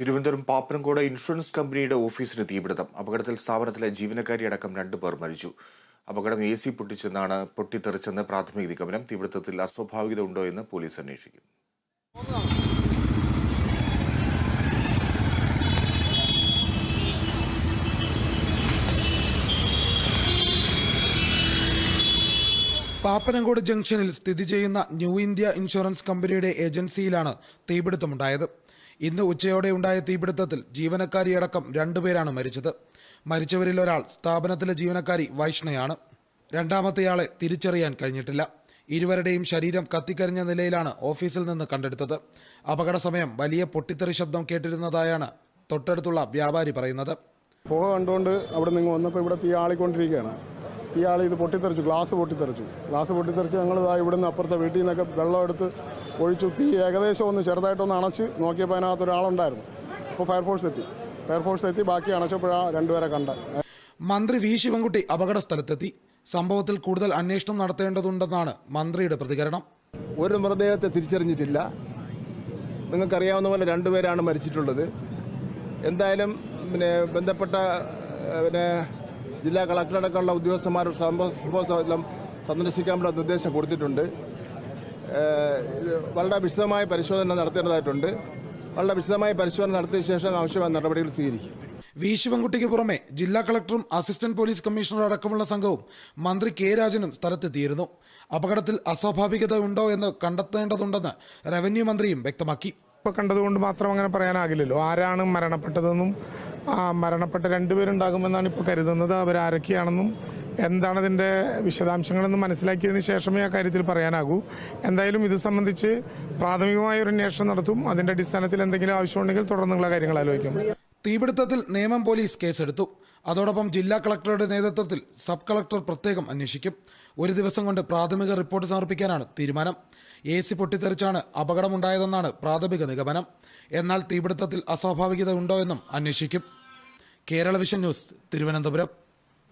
Thiruvananthapuram Pappanamcode insurance കമ്പനിയുടെ ഓഫീസിന് തീപിടുത്തം. അപകടത്തിൽ സ്ഥാപനത്തിലെ ജീവനക്കാരി അടക്കം രണ്ടു പേർ മരിച്ചു. അപകടം എ സി പൊട്ടിച്ചെന്നാണ് പൊട്ടിത്തെറിച്ചെന്ന് പ്രാഥമിക നിഗമനം. തീപിടുത്തത്തിൽ അസ്വാഭാവികത ഉണ്ടോ എന്ന് പോലീസ് അന്വേഷിക്കും. പാപ്പനംകോട് ജംഗ്ഷനിൽ സ്ഥിതി ചെയ്യുന്ന ന്യൂ ഇന്ത്യ ഇൻഷുറൻസ് കമ്പനിയുടെ ഏജൻസിയിലാണ് തീപിടുത്തമുണ്ടായത്. ഇന്ന് ഉച്ചയോടെ ഉണ്ടായ തീപിടുത്തത്തിൽ ജീവനക്കാരിയടക്കം രണ്ടുപേരാണ് മരിച്ചത്. മരിച്ചവരിൽ ഒരാൾ സ്ഥാപനത്തിലെ ജീവനക്കാരി വൈഷ്ണയാണ്. രണ്ടാമത്തെയാളെ തിരിച്ചറിയാൻ കഴിഞ്ഞിട്ടില്ല. ഇരുവരുടെയും ശരീരം കത്തിക്കരിഞ്ഞ നിലയിലാണ് ഓഫീസിൽ നിന്ന് കണ്ടെടുത്തത്. അപകട സമയം വലിയ പൊട്ടിത്തെറി ശബ്ദം കേട്ടിരുന്നതായാണ് തൊട്ടടുത്തുള്ള വ്യാപാരി പറയുന്നത്. പുക കണ്ടുകൊണ്ട് അവിടെ നിന്ന് വന്നപ്പോൾ ഇവിടെ തീ ആളിക്കൊണ്ടിരിക്കുകയാണ്. ആളി ഇത് പൊട്ടിത്തെറിച്ചു ഗ്ലാസ് പൊട്ടിത്തെറിച്ചു. ഗ്ലാസ് പൊട്ടിത്തെറിച്ച് ഞങ്ങൾ ഇതാ ഇവിടുന്ന് അപ്പുറത്തെ വീട്ടിൽ നിന്നൊക്കെ വെള്ളം എടുത്ത് ഒഴിച്ചു. തീ ഏകദേശം ഒന്ന് ചെറുതായിട്ടൊന്ന് അണച്ച് നോക്കിയപ്പോൾ അതിനകത്ത് ഒരാളുണ്ടായിരുന്നു. അപ്പോൾ ഫയർഫോഴ്സ് എത്തി. ഫയർഫോഴ്സ് എത്തി. ബാക്കി അണച്ചപ്പോഴാണ് രണ്ടുപേരെ കണ്ട. മന്ത്രി വി. ശിവൻകുട്ടി അപകട സ്ഥലത്തെത്തി സംഭവത്തിൽ കൂടുതൽ അന്വേഷണം നടത്തേണ്ടതുണ്ടെന്നാണ് മന്ത്രിയുടെ പ്രതികരണം. ഒരു മൃതദേഹത്തെ തിരിച്ചറിഞ്ഞിട്ടില്ല. നിങ്ങൾക്കറിയാവുന്ന പോലെ രണ്ടുപേരാണ് മരിച്ചിട്ടുള്ളത്. എന്തായാലും പിന്നെ ബന്ധപ്പെട്ട പിന്നെ ജില്ലാ കളക്ടറടക്കമുള്ള ഉദ്യോഗസ്ഥന്മാർ സംഭവ സംഭവ സ്ഥലം സന്ദർശിക്കാനുള്ള നിർദ്ദേശം കൊടുത്തിട്ടുണ്ട്. വളരെ വിശദമായ പരിശോധന നടത്തേണ്ടതായിട്ടുണ്ട്. വളരെ വിശദമായ പരിശോധന നടത്തിയ ശേഷം ആവശ്യമായ നടപടികൾ സ്വീകരിക്കും. വി ശിവൻകുട്ടിക്ക് പുറമെ ജില്ലാ കളക്ടറും അസിസ്റ്റന്റ് പോലീസ് കമ്മീഷണർ അടക്കമുള്ള സംഘവും മന്ത്രി കെ രാജനും സ്ഥലത്തെത്തിയിരുന്നു. അപകടത്തിൽ അസ്വാഭാവികത ഉണ്ടോ എന്ന് കണ്ടെത്തേണ്ടതുണ്ടെന്ന് റവന്യൂ മന്ത്രിയും വ്യക്തമാക്കി. ഇപ്പോൾ കണ്ടതുകൊണ്ട് മാത്രം അങ്ങനെ പറയാനാകില്ലല്ലോ. ആരാണ് മരണപ്പെട്ടതെന്നും മരണപ്പെട്ട രണ്ടുപേരുണ്ടാകുമെന്നാണ് ഇപ്പോൾ കരുതുന്നത്. അവരാരൊക്കെയാണെന്നും എന്താണ് ഇതിന്റെ വിശദാംശങ്ങളെന്ന് മനസ്സിലാക്കിയതിന് ശേഷമേ ആ കാര്യത്തിൽ പറയാനാകൂ. എന്തായാലും ഇത് സംബന്ധിച്ച് പ്രാഥമികമായ ഒരു അന്വേഷണം നടത്തും. അതിന്റെ അടിസ്ഥാനത്തിൽ എന്തെങ്കിലും ആവശ്യമുണ്ടെങ്കിൽ തുടർന്നുള്ള കാര്യങ്ങൾ ആലോചിക്കും. തീപിടുത്തത്തിൽ നിയമം പോലീസ് കേസെടുത്തു. അതോടൊപ്പം ജില്ലാ കളക്ടറുടെ നേതൃത്വത്തിൽ സബ് കളക്ടർ പ്രത്യേകം അന്വേഷിക്കും. ഒരു ദിവസം കൊണ്ട് പ്രാഥമിക റിപ്പോർട്ട് സമർപ്പിക്കാനാണ് തീരുമാനം. എ സി പൊട്ടിത്തെറിച്ചാണ് അപകടമുണ്ടായതെന്നാണ് പ്രാഥമിക നിഗമനം. എന്നാൽ തീപിടുത്തത്തിൽ അസ്വാഭാവികത ഉണ്ടോ എന്നും അന്വേഷിക്കും. Kerala vision news Thiruvananthapuram.